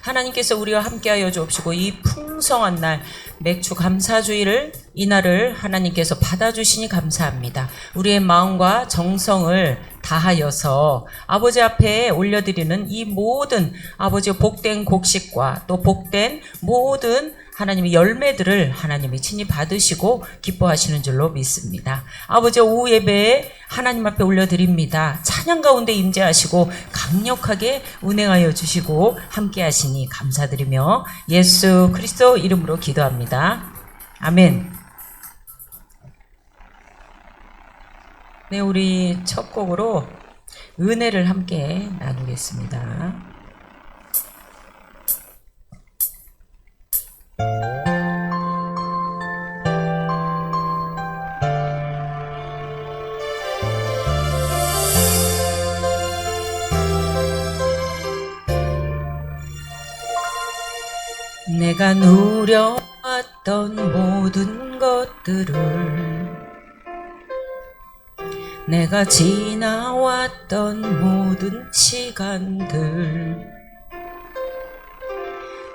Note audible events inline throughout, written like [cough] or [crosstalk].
하나님께서 우리와 함께하여 주옵시고 이 풍성한 날 맥주 감사주의를 이날을 하나님께서 받아주시니 감사합니다. 우리의 마음과 정성을 다하여서 아버지 앞에 올려드리는 이 모든 아버지의 복된 곡식과 또 복된 모든 하나님의 열매들을 하나님이 친히 받으시고 기뻐하시는 줄로 믿습니다. 아버지 오후 예배에 하나님 앞에 올려드립니다. 찬양 가운데 임재하시고 강력하게 운행하여 주시고 함께 하시니 감사드리며 예수 그리스도 이름으로 기도합니다. 아멘. 네, 우리 첫 곡으로 은혜를 함께 나누겠습니다. 내가 누려왔던 모든 것들을 내가 지나왔던 모든 시간들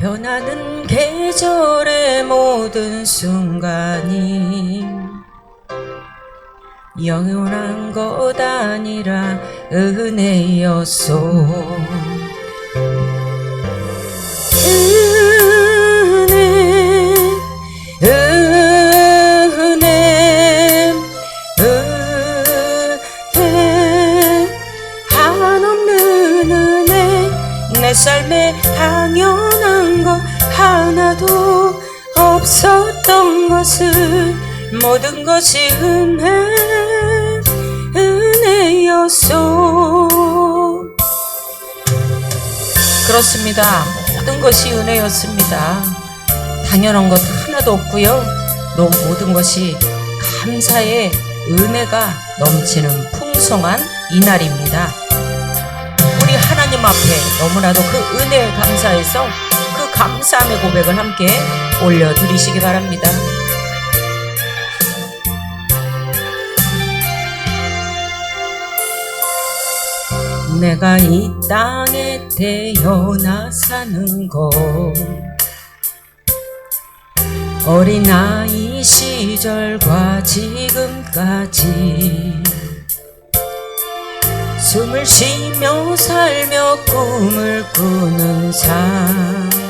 변하는 계절의 모든 순간이 영원한 것 아니라 은혜였소. 은혜 은혜 은혜 한없는 은혜 내것 하나도 없었던 것을 모든 것이 은혜 은혜였소 그렇습니다. 모든 것이 은혜였습니다. 당연한 것 하나도 없고요. 또 모든 것이 감사의 은혜가 넘치는 풍성한 이날입니다. 우리 하나님 앞에 너무나도 그 은혜에 감사해서 그 감사함의 고백을 함께 올려드리시기 바랍니다. 내가 이 땅에 태어나 사는 것 어린아이 시절과 지금까지 숨을 쉬며 살며 꿈을 꾸는 삶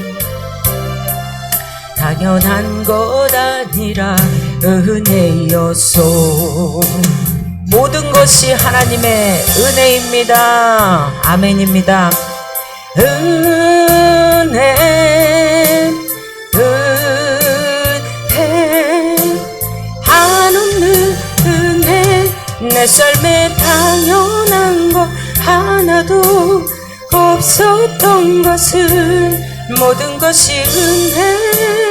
당연한 것 아니라 은혜였소 모든 것이 하나님의 은혜입니다. 아멘입니다. 은혜, 은혜, 한없는 은혜, 내 삶에 당연한 것 하나도 없었던 것을 모든 것이 은혜,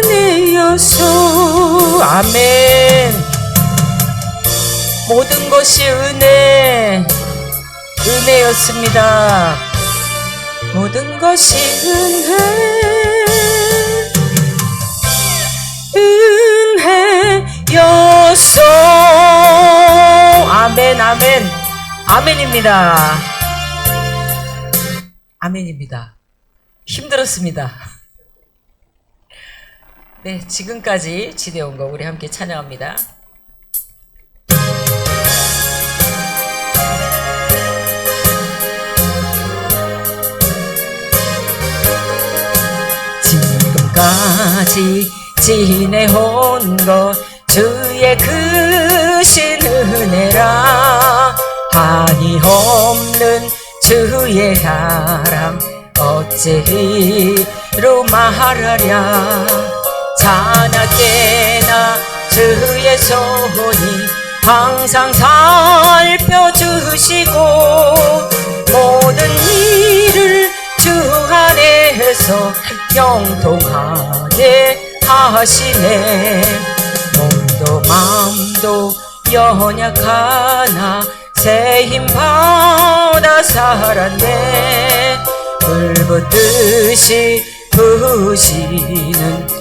주여소 아멘. 모든 것이 은혜 은혜였습니다. 모든 것이 은혜 은혜였소. 아멘 아멘. 아멘입니다. 아멘입니다. 힘들었습니다. 네, 지금까지 지대온 거 우리 함께 찬양합니다. 지금까지 지내온 것 주의 크신 은혜라 한이 없는 주의 사람 어찌로 말하랴 자나깨나 주의 손이 항상 살펴주시고 모든 일을 주 안에서 영통하게 하시네. 몸도 마음도 연약하나 새 힘 받아 살았네. 불붙듯이 부시는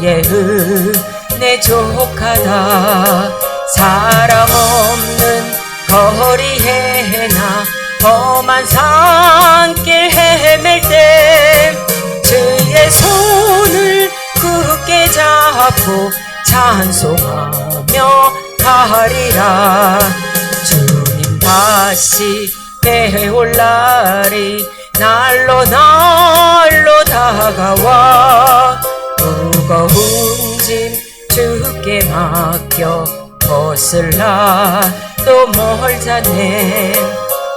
주의 은혜 족하다. 사람 없는 거리에 나 험한 산길 헤맬 때 주의 손을 굳게 잡고 찬송하며 가리라. 주님 다시 배올 날이 날로 날로 다가와 무거운 짐 주께 맡겨 벗을 나도 멀잖네?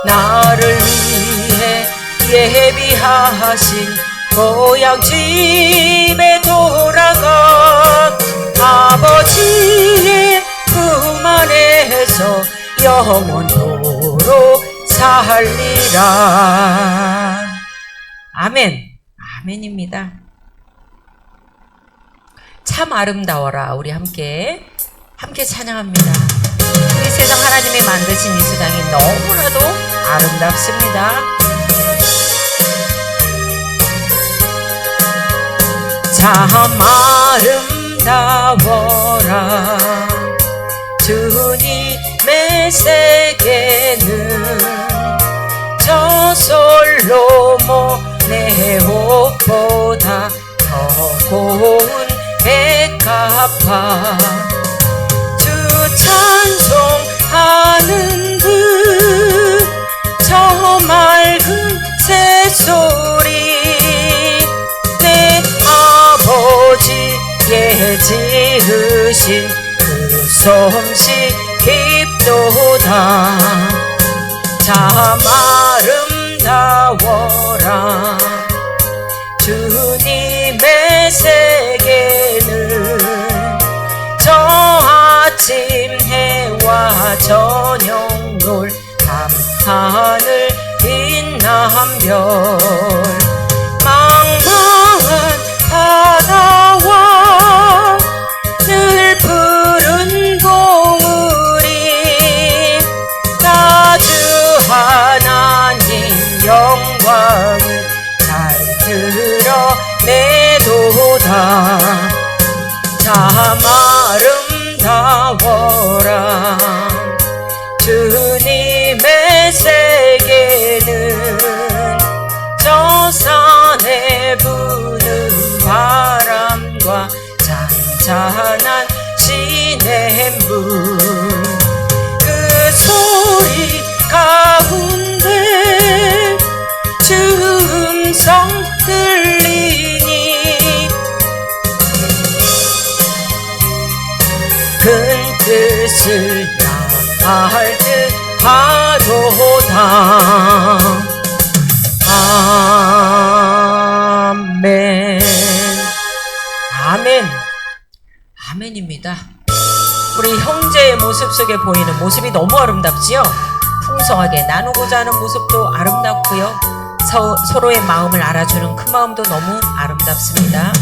나를 위해 예비하신 고향 집에 돌아가 아버지의 품 안에서 영원토록 살리라. 아멘. 아멘입니다 참 아름다워라. 우리 함께 함께 찬양합니다. 이 세상 하나님이 만드신 이 세상이 너무나도 아름답습니다. 참 아름다워라. 주님의 세계는 저 솔로몬의 옷보다 더 고운 백합화 주 찬송하는 그 저 맑은 새소리 내 아버지의 지으신 그 솜씨 깊도다. 참 아름다워라. 주님의 세계 아침 해와 저녁 놀 밤하늘 빛난 별 망망한 바다와 늘 푸른 봉우리 나주 하나님 영광을 잘참아 뜻을 나갈 듯 하도다. 아멘. 아멘. 아멘입니다. 우리 형제의 모습 속에 보이는 모습이 너무 아름답지요? 풍성하게 나누고자 하는 모습도 아름답고요. 서, 서로의 마음을 알아주는 그 마음도 너무 아름답습니다.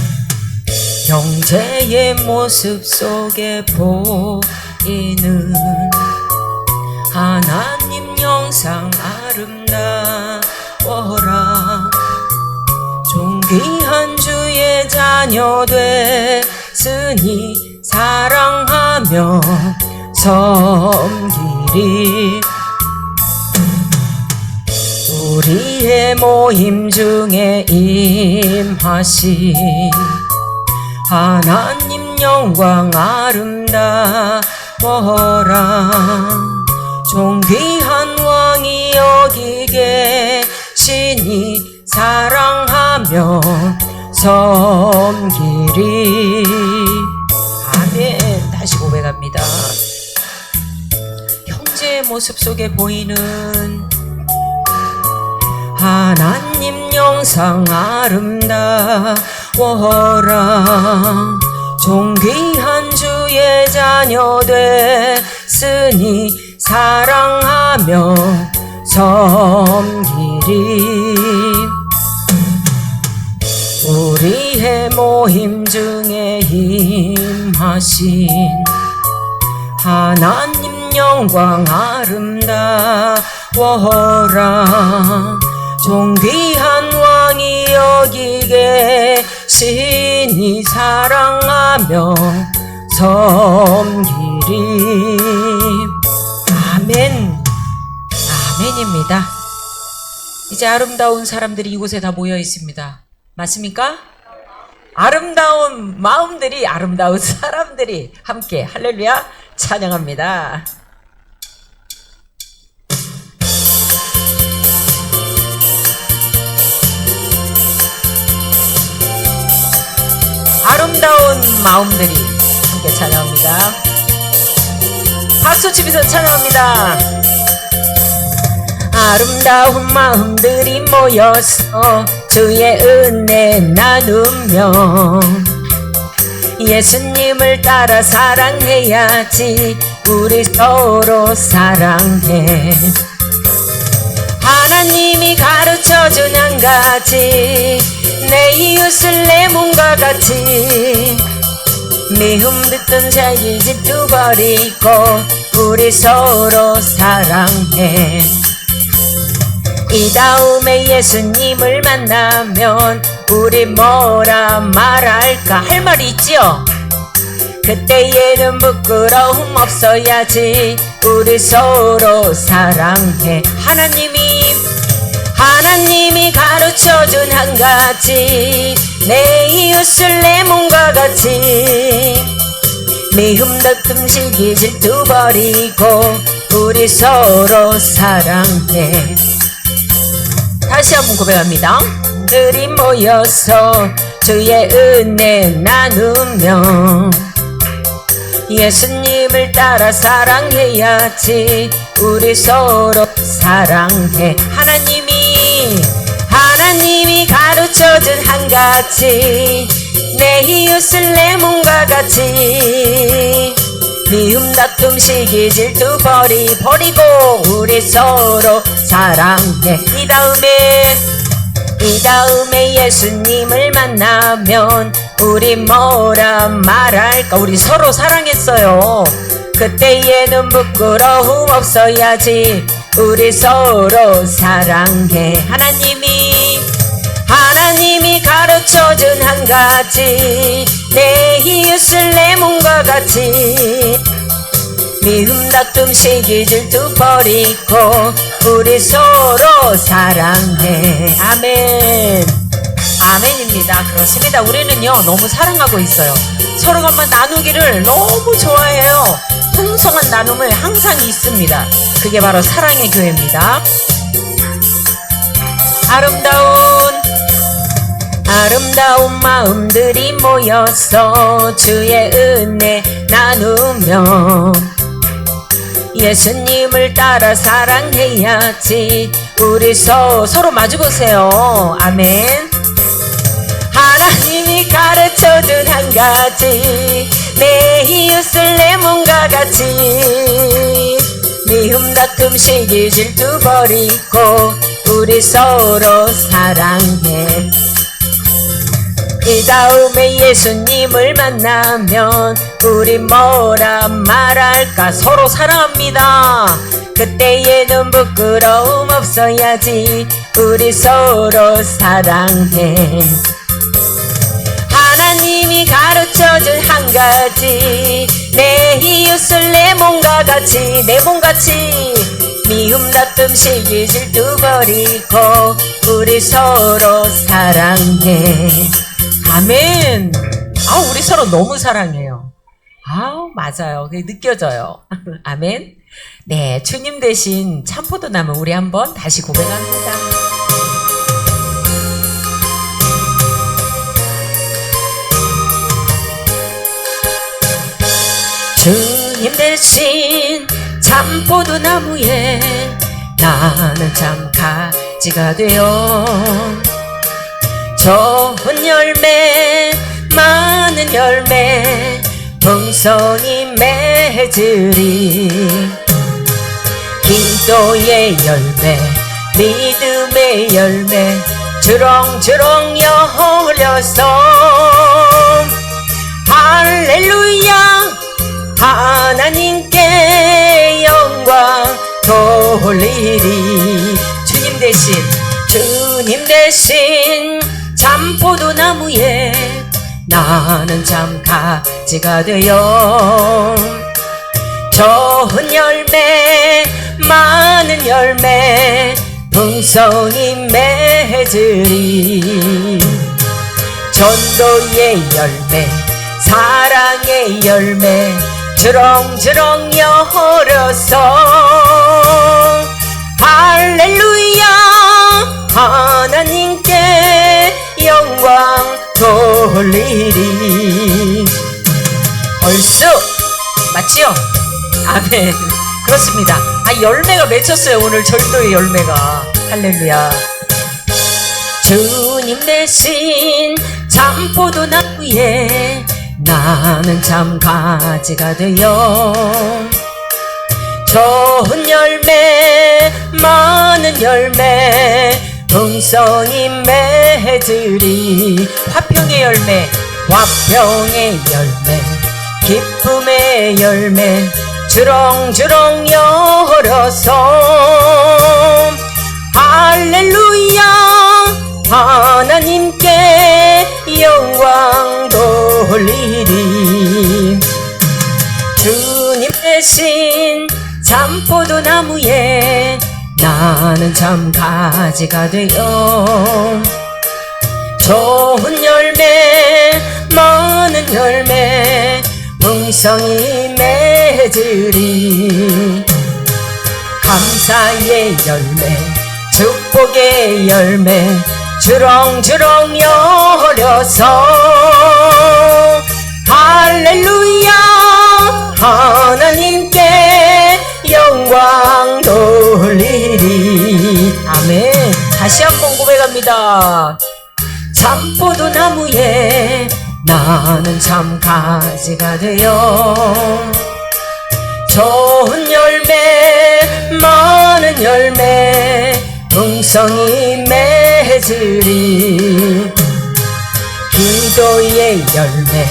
형제의 모습 속에 보 하며 섬기리 우리의 모임 중에 임하신 하나님 영광 아름다워라. 존귀한 왕이 여기 계시니 사랑하며 섬기리 아멘 고백합니다. 형제의 모습 속에 보이는 하나님 영상 아름다워라 존귀한 주의 자녀 됐으니 사랑하며 섬기리. 우리의 모임 중에 임하신 하나님 영광 아름다워라. 존귀한 왕이 여기 계시니 사랑하며 섬기리. 아멘. 아멘입니다. 이제 아름다운 사람들이 이곳에 다 모여 있습니다. 맞습니까? 아름다운 마음들이 아름다운 [laughs] 사람들이 함께. 할렐루야 찬양합니다. 아름다운 마음들이 함께 찬양합니다. 박수 치면서 찬양합니다. 아름다운 마음들이 모여서 주의 은혜 나누며 예수님 을 따라 사랑해야지. 우리 서로 사랑해. 하나님이 가르쳐준 한 가지. 내 이웃을 내 몸과 같이. 미움 듣던 자기집 두버리고 우리 서로 사랑해. 이 다음에 예수님을 만나면 우리 뭐라 말할까? 할말 있지요? 그때에는 부끄러움 없어야지 우리 서로 사랑해. 하나님이 하나님이 가르쳐준 한 가지. 내 이웃을 내 몸과 같이 미움 다툼 시기 질투 버리고 우리 서로 사랑해. 다시 한번 고백합니다. 들이 모여서 주의 은혜 나누며 예수님을 따라 사랑해야지. 우리 서로 사랑해. 하나님이 하나님이 가르쳐준 한 가지. 내 이웃을 내 몸과 같이 미움 다툼 시기 질투 버리 버리고 우리 서로 사랑해. 이 다음에 이 다음에 예수님을 만나면 우리 뭐라 말할까? 우리 서로 사랑했어요. 그때에는 부끄러움 없어야지 우리 서로 사랑해. 하나님이 하나님이 가르쳐준 한 가지. 내 이웃을 내 몸과 같이 미움 다툼 시기 질투 버리고 우리 서로 사랑해. 아멘 아멘입니다. 그렇습니다. 우리는요 너무 사랑하고 있어요. 서로가 한번 나누기를 너무 좋아해요. 풍성한 나눔을 항상 있습니다. 그게 바로 사랑의 교회입니다. 아름다운 아름다운 마음들이 모여서 주의 은혜 나누며 예수님을 따라 사랑해야지. 우리 서, 서로 마주보세요. 아멘 하나님이 가르쳐준 한 가지. 내 이웃을 내 몸과 같이. 미움 다툼 시기 질투 버리고 우리 서로 사랑해. 이 다음에 예수님을 만나면 우리 뭐라 말할까 서로 사랑합니다. 그때에는 부끄러움 없어야지 우리 서로 사랑해 가르쳐준 한 가지. 내 이웃을 내 몸과 같이 내 몸같이. 미움 다툼 시기 질투 버리고 우리 서로 사랑해. 아멘. 아 우리 서로 너무 사랑해요. 아우 맞아요. 그게 느껴져요. [laughs] 아멘. 네 주님 대신 참포도나무 우리 한번 다시 고백합니다 대신 참포도 나무에 나는 참 가지가 되어 좋은 열매 많은 열매 풍성히 맺으리. 기도의 열매 믿음의 열매 주렁주렁 열려서 할렐루야 돌리리 주님 대신 주님 대신 참포도 나무에 나는 참 가지가 되어 좋은 열매 많은 열매 풍성히 맺으리. 전도의 열매 사랑의 열매 주렁주렁 열어서 할렐루야. 하나님께 영광 돌리리. 얼쑤. 맞지요? 아멘. 그렇습니다. 아 열매가 맺혔어요 오늘 절도의 열매가. 할렐루야. 주님 대신 참포도 나무에 나는 참 가지가 되어 좋은 열매 많은 열매 풍성히 맺으리. 화평의 열매 화평의 열매 기쁨의 열매 주렁주렁 열어서. 할렐루야 하나님께 영광 돌리리. 주님 대신 참포도 나무에 나는 참 가지가 되어 좋은 열매 많은 열매 풍성히 맺으리. 감사의 열매 축복의 열매 주렁주렁 열려서 할렐루야 다시 한번 고백합니다. 참포도 나무에 나는 참 가지가 되어 좋은 열매 많은 열매 풍성히 맺으리. 기도의 열매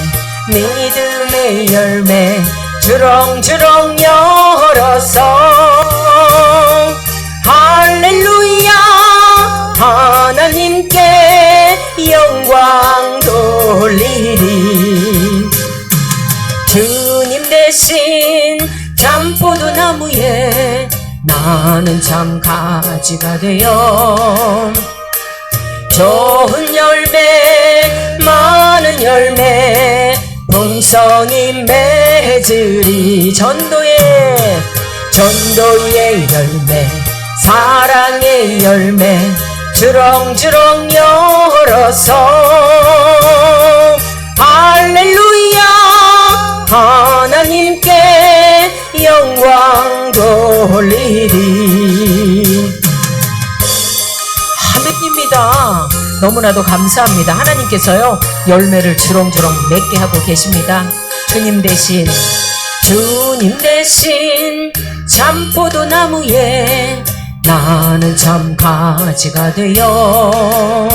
믿음의 열매 주렁주렁 열어서 돌리리 주님 대신 참포도 나무에 나는 참 가지가 되어 좋은 열매 많은 열매 풍성히 맺으리 전도의 전도의 열매 사랑의 열매 주렁주렁 열어서 할렐루야 하나님께 영광 돌리리. 하느님입니다. 너무나도 감사합니다. 하나님께서요 열매를 주렁주렁 맺게 하고 계십니다. 주님 대신 주님 대신 참포도 나무에 나는 참 가지가 되어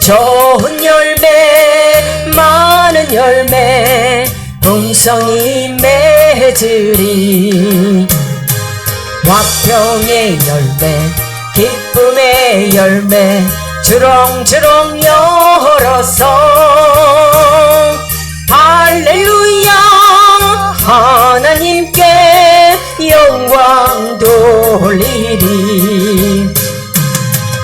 좋은 열매 많은 열매 풍성히 맺으리. 화평의 열매 기쁨의 열매 주렁주렁 열어서 할렐루야 영광 돌리리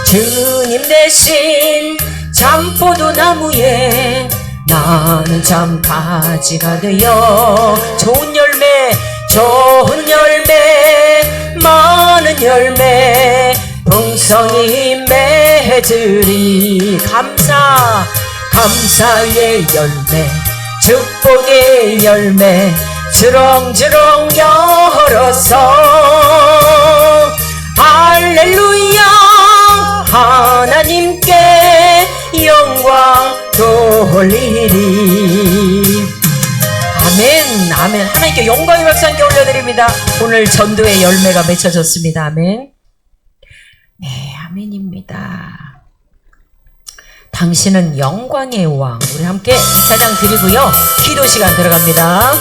주님 대신 잠포도 나무에 나는 참 가지가 되어 좋은 열매 좋은 열매 많은 열매 풍성히 맺으리. 감사 감사의 열매 축복의 열매 주렁주렁 열어서 할렐루야 하나님께 영광 돌리리. 아멘 아멘. 하나님께 영광의 박수 함께 올려드립니다. 오늘 전도의 열매가 맺혀졌습니다. 아멘. 네 아멘입니다. 당신은 영광의 왕. 우리 함께 사장 드리고요. 기도 시간 들어갑니다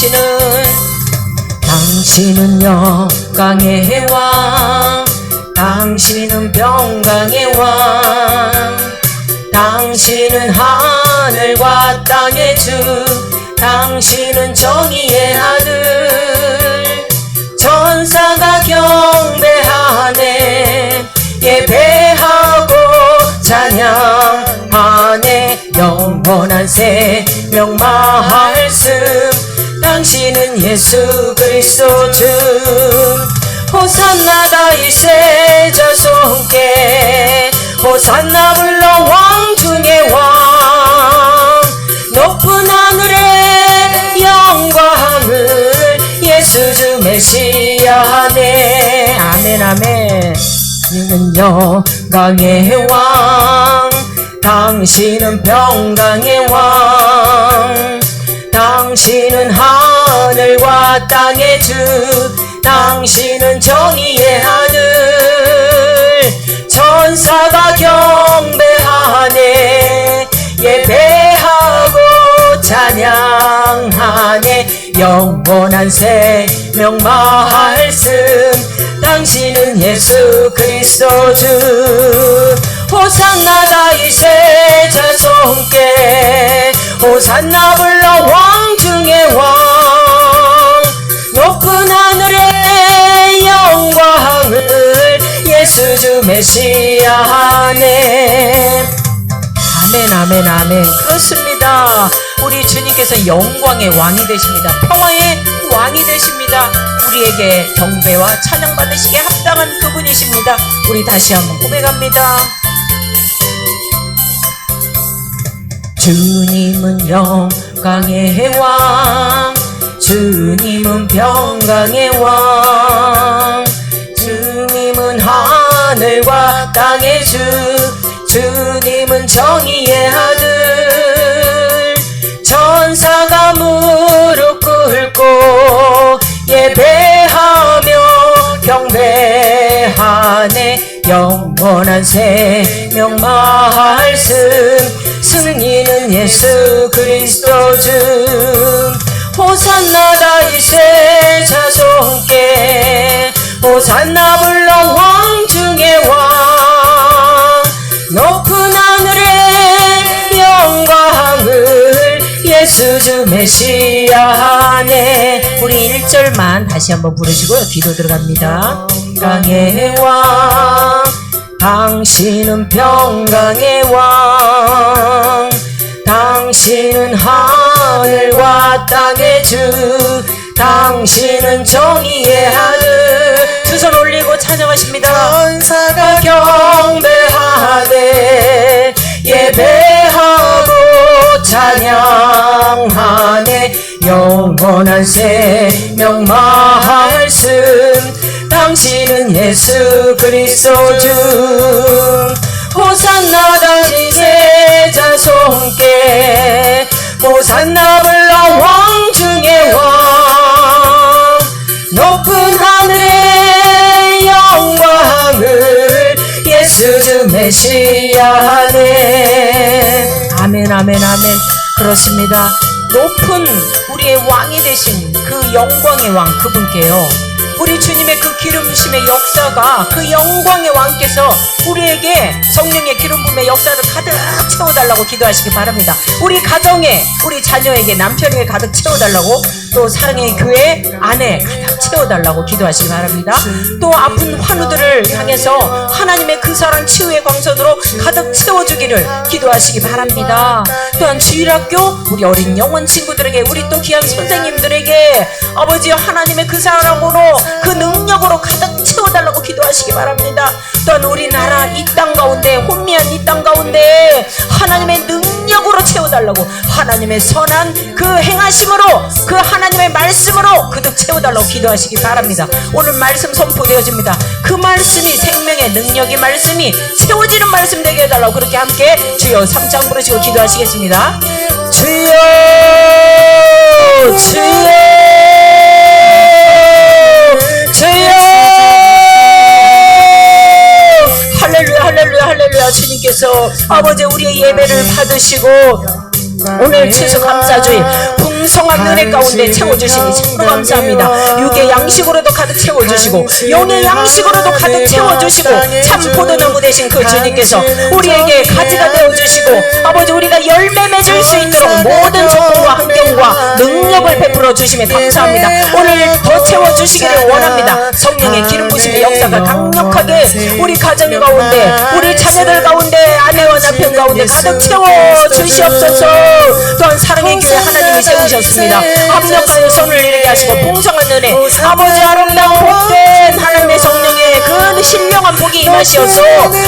당신은 당신은 영광의 왕. 당신은 평강의 왕. 당신은 하늘과 땅의 주. 당신은 정의의 아들 천사가 경배하네 예배하고 찬양하네. 영원한 생명 말씀 당신은 예수 그리스도 주. 호산나 다윗의 자손께. 호산나 불러 왕 중의 왕. 높은 하늘의 영광을 예수 주 메시아네 아멘 아멘. 이는 영광의 왕. 당신은 평강의 왕 당신은 하늘과 땅의 주 당신은 정의의 아들 천사가 경배하네 예배하고 찬양하네. 영원한 생명 말씀 당신은 예수 그리스도 주. 호산나 다윗의 자손께. 호산나 불러 왕 중의 왕 높은 하늘의 영광을 예수 주 메시아네. 아멘 아멘 아멘. 그렇습니다. 우리 주님께서 영광의 왕이 되십니다. 평화의 왕이 되십니다. 우리에게 경배와 찬양 받으시기에 합당한 그분이십니다. 우리 다시 한번 고백합니다. 주님은 영 광의 왕 주님은 평강의 왕 주님은 하늘과 땅의 주 주님은 정의의 아들. 천사가 무릎 꿇고 예배하며 경배하네. 영원한 생명 말씀 승리는 예수 그리스도 주 호산나 다윗의 자손께 호산나 불러 왕 중의 왕. 높은 하늘의 영광을 예수 주 메시아네. 우리 1절만 다시 한번 부르시고요. 기도 들어갑니다. 평강의 왕 당신은 평강의 왕. 당신은 하늘과 땅의 주. 당신은 정의의 아들 두손 올리고 찬양하십니다. 천사가 경배하네 예배하고 찬양하네. 영원한 생명 말씀 당신은 예수 그리스도 주. 호산나 다윗의 자손께 호산나 불러 왕 중의 왕. 높은 하늘의 영광을 예수 주 메시아네. 아멘 아멘 아멘. 그렇습니다. 높은 우리의 왕이 되신 그 영광의 왕 그분께요. 우리 주님의 그 기름 부심의 역사가 그 영광의 왕께서 우리에게 성령의 기름 부음의 역사를 가득 채워달라고 기도하시기 바랍니다. 우리 가정에 우리 자녀에게 남편에게 가득 채워달라고 또 사랑의 교회 안에 가득 채워달라고 기도하시기 바랍니다. 또 아픈 환우들을 향해서 하나님의 그 사랑 치유의 광선으로 가득 채워주기를 기도하시기 바랍니다. 또한 주일학교 우리 어린 영원 친구들에게 우리 또 귀한 선생님들에게 아버지 하나님의 그 사랑으로 그 능력으로 가득 채워달라고 기도하시기 바랍니다. 또한 우리나라 이 땅 가운데 혼미한 이 땅 가운데 하나님의 능력 으로 채워달라고 하나님의 선한 그 행하심으로 그 하나님의 말씀으로 그득 채워달라고 기도하시기 바랍니다. 오늘 말씀 선포되어집니다. 그 말씀이 생명의 능력의 말씀이 채워지는 말씀 되게 해달라고 그렇게 함께 주여 삼장 부르시고 기도하시겠습니다. 주여 주여 주여 할렐루야 할렐루야. 주님께서 아버지 우리의 예배를 받으시고 오늘 추수 감사주의 풍성한 은혜 가운데 채워주시니 참으로 감사합니다. 육의 양식으로도 가득 채워주시고 영의 양식으로도 가득 채워주시고 참 포도나무 되신 그 주님께서 우리에게 가지가 되어주시고 아버지 우리가 열매 맺을 수 있도록 모든 조건과 환경과 능력을 베풀어 주심에 감사합니다. 오늘 더 채워주시기를 원합니다. 성령의 기름 부심의 역사가 강력하게 우리 가정 가운데 우리 자녀들 가운데 아내와 남편 가운데 가득 채워 주시옵소서. 또한 사랑의 교회 하나님이 세우셨 습니다. 합력하여 손을 이르게 하시고 풍성한 은혜 아버지 아름다운 임하시어서.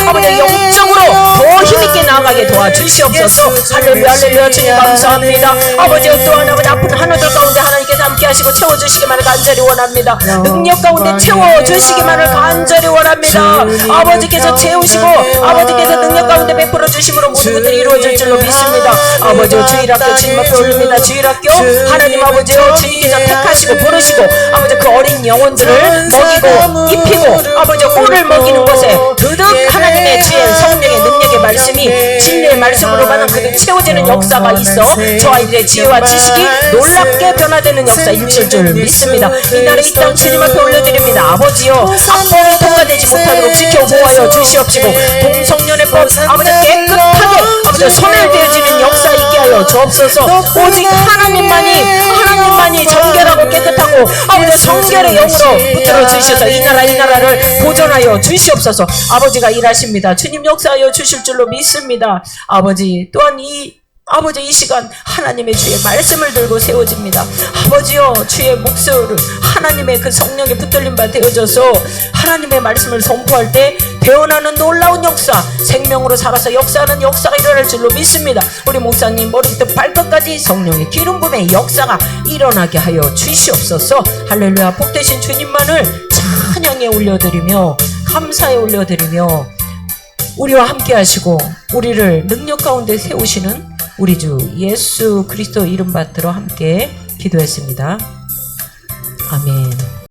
아버지 영적으로 더 힘있게 나아가게 도와주시옵소서. 할렐루야 할렐루야 주님 감사합니다. 아버지 또한 아버지 아픈 하나들 가운데 하나님께서 함께 하시고 채워주시기만을 간절히 원합니다. 능력 가운데 채워주시기만을 간절히 원합니다. 아버지께서 채우시고 아버지께서 능력 가운데 베풀어 주심으로 모든 것들이 이루어질 줄로 믿습니다. 아버지 주일학교 주님 앞에 올립니다. 주일학교. 하나님 아버지요 주님께서 택하시고 부르시고 아버지 그 어린 영혼들을 먹이고 입히고 아버지 꿀을 먹이는 것에 드득 하나님의 지혜 성령의 능력의 말씀이 진리의 말씀으로만 그득 채워지는 역사가 있어. 저 아이들의 지혜와 지식이 놀랍게 변화되는 역사 있을 줄 믿습니다. 이 날에 이땅 주님 앞에 올려드립니다. 아버지요 악법이 통과되지 못하도록 지켜 보아여 주시옵시고 동성연의 법 아버지 깨끗하게 아버지 있게 하여 주옵소서 오직 하나님만이 하나님만이 정결하고 깨끗하고 아버지 성결의 영으로 붙들어 주셔서 이 나라 이 나라를 보존하여 주시옵소서. 아버지가 일하십니다. 주님 역사하여 주실 줄로 믿습니다. 아버지 또한 이 아버지 이 시간 하나님의 주의 말씀을 들고 세워집니다. 아버지여 주의 목소리를 하나님의 그 성령에 붙들림 바 되어져서 하나님의 말씀을 선포할 때 배어나는 놀라운 역사 생명으로 살아서 역사하는 역사가 일어날 줄로 믿습니다. 우리 목사님 머리부터 발끝까지 성령의 기름 부음의 역사가 일어나게 하여 주시옵소서 할렐루야 복되신 주님만을 찬양에 올려드리며 감사에 올려드리며 우리와 함께 하시고 우리를 능력 가운데 세우시는 우리 주 예수 그리스도 이름 받들어 함께 기도했습니다. 아멘.